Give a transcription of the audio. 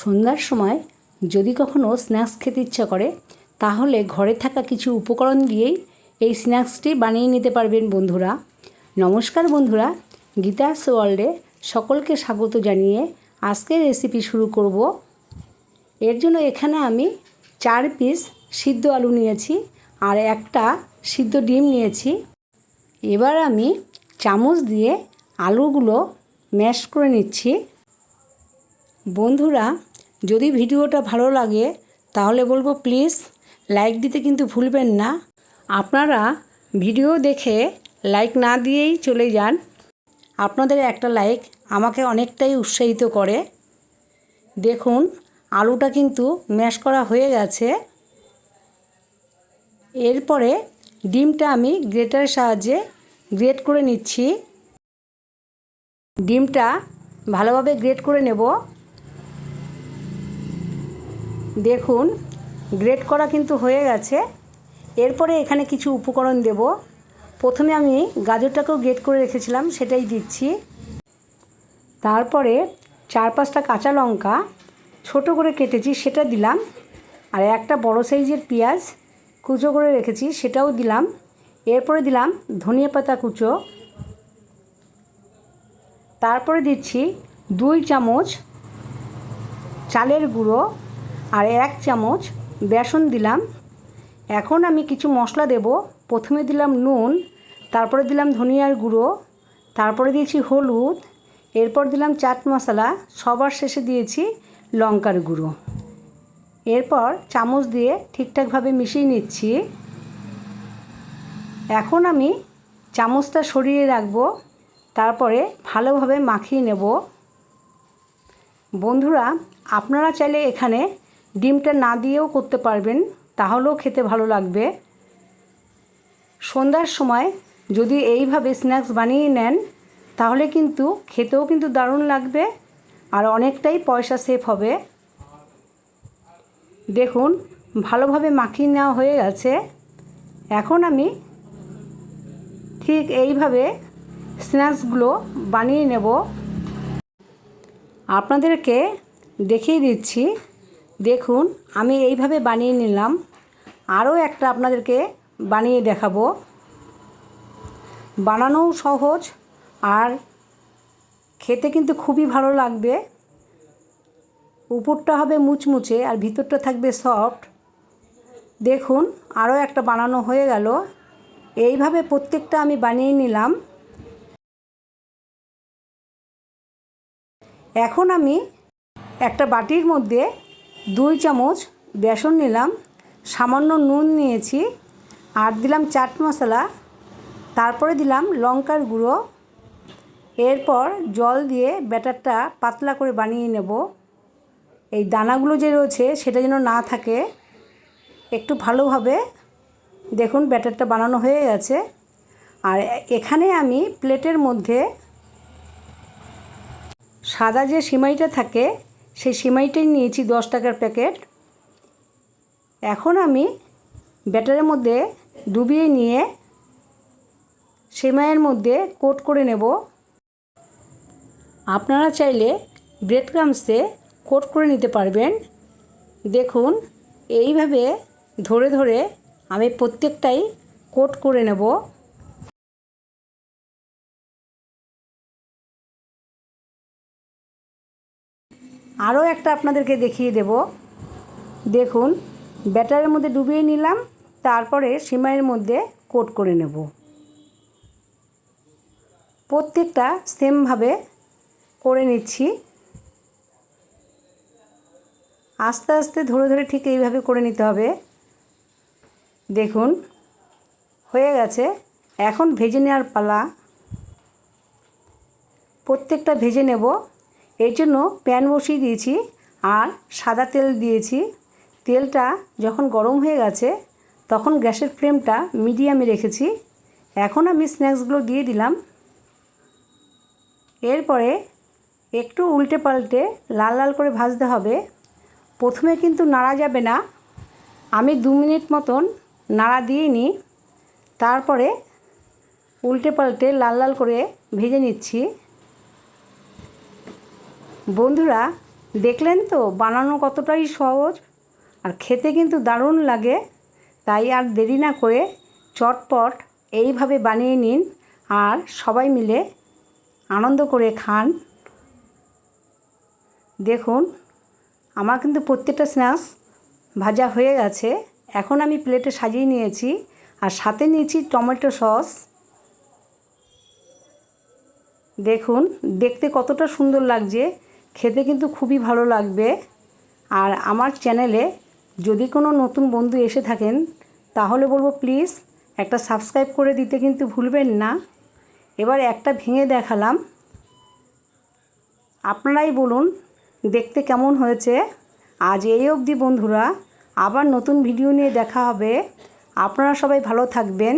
সন্ধ্যার সময় যদি কখনও স্ন্যাক্স খেতে ইচ্ছা করে, তাহলে ঘরে থাকা কিছু উপকরণ দিয়েই এই স্ন্যাক্সটি বানিয়ে নিতে পারবেন বন্ধুরা। নমস্কার বন্ধুরা গীতাস ওয়ার্ল্ডে সকলকে স্বাগত জানিয়ে আজকের রেসিপি শুরু করব। এর জন্য এখানে আমি চার পিস সিদ্ধ আলু নিয়েছি আর একটা সিদ্ধ ডিম নিয়েছি। এবার আমি চামচ দিয়ে আলুগুলো ম্যাশ করে নিচ্ছি। বন্ধুরা যদি ভিডিওটা ভালো লাগে, তাহলে বলব প্লিজ লাইক দিতে কিন্তু ভুলবেন না। আপনারা ভিডিও দেখে লাইক না দিয়েই চলে যান। আপনাদের একটা লাইক আমাকে অনেকটাই উৎসাহিত করে। দেখুন, আলুটা কিন্তু ম্যাশ করা হয়ে গেছে। এরপরে ডিমটা আমি গ্রেটারের সাহায্যে গ্রেট করে নিচ্ছি। ডিমটা ভালোভাবে গ্রেট করে নেব। দেখুন গ্রেট করা কিন্তু হয়ে গেছে। এরপরে এখানে কিছু উপকরণ দেব। প্রথমে আমি গাজরটাকেও গ্রেট করে রেখেছিলাম, সেটাই দিচ্ছি। তারপরে চার পাঁচটা কাঁচা লঙ্কা ছোট করে কেটেছি, সেটা দিলাম। আর একটা বড় সাইজের পেঁয়াজ কুচো করে রেখেছি, সেটাও দিলাম। এরপরে দিলাম ধনিয়া পাতা কুচো। তারপরে দিচ্ছি দুই চামচ চালের গুঁড়ো। আর এক চামচ বেসন দিলাম। এখন আমি কিছু মশলা দেব। প্রথমে দিলাম নুন, তারপরে দিলাম ধনিয়ার গুঁড়ো, তারপরে দিয়েছি হলুদ, এরপর দিলাম চাট মশলা, সবার শেষে দিয়েছি লঙ্কার গুঁড়ো। এরপর চামচ দিয়ে ঠিকঠাকভাবে মিশিয়ে নিচ্ছি। এখন আমি চামচটা সরিয়ে রাখব, তারপরে ভালোভাবে মাখিয়ে নেব। বন্ধুরা, আপনারা চাইলে এখানে ডিমটা না দিয়েও করতে পারবেন, তাহলেও খেতে ভালো লাগবে। সন্ধ্যার সময় যদি এইভাবে স্ন্যাক্স বানিয়ে নেন, তাহলে কিন্তু খেতেও কিন্তু দারুণ লাগবে আর অনেকটাই পয়সা সেভ হবে। দেখুন, ভালোভাবে মাখিয়ে নেওয়া হয়ে গেছে। এখন আমি ঠিক এইভাবে স্ন্যাক্সগুলো বানিয়ে নেব। আপনাদেরকে দেখিয়ে দিচ্ছি দেখুন, আমি এইভাবে বানিয়ে নিলাম। আরও একটা আপনাদেরকে বানিয়ে দেখাবো। বানানোও সহজ আর খেতে কিন্তু খুবই ভালো লাগবে। উপরটা হবে মুচমুচে আর ভিতরটা থাকবে সফট। দেখুন, আরও একটা বানানো হয়ে গেল। এইভাবে প্রত্যেকটা আমি বানিয়ে নিলাম। এখন আমি একটা বাটির মধ্যে দুই চামচ বেসন নিলাম, সামান্য নুন নিয়েছি, আর দিলাম চাট মশলা। তারপরে দিলাম লঙ্কার গুঁড়ো। এরপর জল দিয়ে ব্যাটারটা পাতলা করে বানিয়ে নেব। এই দানাগুলো যে রয়েছে সেটা যেন না থাকে, একটু ভালোভাবে দেখুন ব্যাটারটা বানানো হয়ে গেছে। আর এখানে আমি প্লেটের মধ্যে সাদা যে সিমাইটা থাকে সেই সিমাইটাই নিয়েছি দশ টাকার প্যাকেট। এখন আমি ব্যাটারের মধ্যে ডুবিয়ে নিয়ে সেমাইয়ের মধ্যে কোট করে নেব। আপনারা চাইলে ব্রেড ক্রামসে কোট করে নিতে পারবেন। দেখুন, এইভাবে ধরে ধরে আমি প্রত্যেকটাই কোট করে নেব। আরও একটা আপনাদেরকে দেখিয়ে দেব। দেখুন, ব্যাটারের মধ্যে ডুবিয়ে নিলাম, তারপরে সিমাইয়ের মধ্যে কোট করে নেব। প্রত্যেকটা সেমভাবে করে নিচ্ছি। আস্তে আস্তে ধরে ধরে ঠিক এইভাবে করে নিতে হবে। দেখুন, হয়ে গেছে। এখন ভেজে নেওয়ার পালা। প্রত্যেকটা ভেজে নেব। এর জন্য প্যান বসিয়ে দিয়েছি আর সাদা তেল দিয়েছি। তেলটা যখন গরম হয়ে গেছে, তখন গ্যাসের ফ্লেমটা মিডিয়ামে রেখেছি। এখন আমি স্ন্যাক্সগুলো দিয়ে দিলাম। এরপরে একটু উল্টে পাল্টে লাল লাল করে ভাজতে হবে। প্রথমে কিন্তু নাড়া যাবে না। আমি দু মিনিট মতন নাড়া দিয়ে নিই। তারপরে উল্টে পাল্টে লাল লাল করে ভেজে নিচ্ছি। বন্ধুরা, দেখলেন তো, বানানো কতটাই সহজ আর খেতে কিন্তু দারুণ লাগে। তাই আর দেরি না করে চটপট এইভাবে বানিয়ে নিন আর সবাই মিলে আনন্দ করে খান। দেখুন, আমার কিন্তু প্রত্যেকটা স্ন্যাক্স ভাজা হয়ে গেছে। এখন আমি প্লেটে সাজিয়ে নিয়েছি আর সাথে নিয়েছি টমেটো সস। দেখুন, দেখতে কতটা সুন্দর লাগছে। খেতে কিন্তু খুবই ভালো লাগবে। আর আমার চ্যানেলে যদি কোনো নতুন বন্ধু এসে থাকেন, তাহলে বলব প্লিজ একটা সাবস্ক্রাইব করে দিতে কিন্তু ভুলবেন না। এবার একটা ভেঙে দেখালাম। আপনারাই বলুন, দেখতে কেমন হয়েছে? আজ এই অবধি বন্ধুরা, আবার নতুন ভিডিও নিয়ে দেখা হবে। আপনারা সবাই ভালো থাকবেন।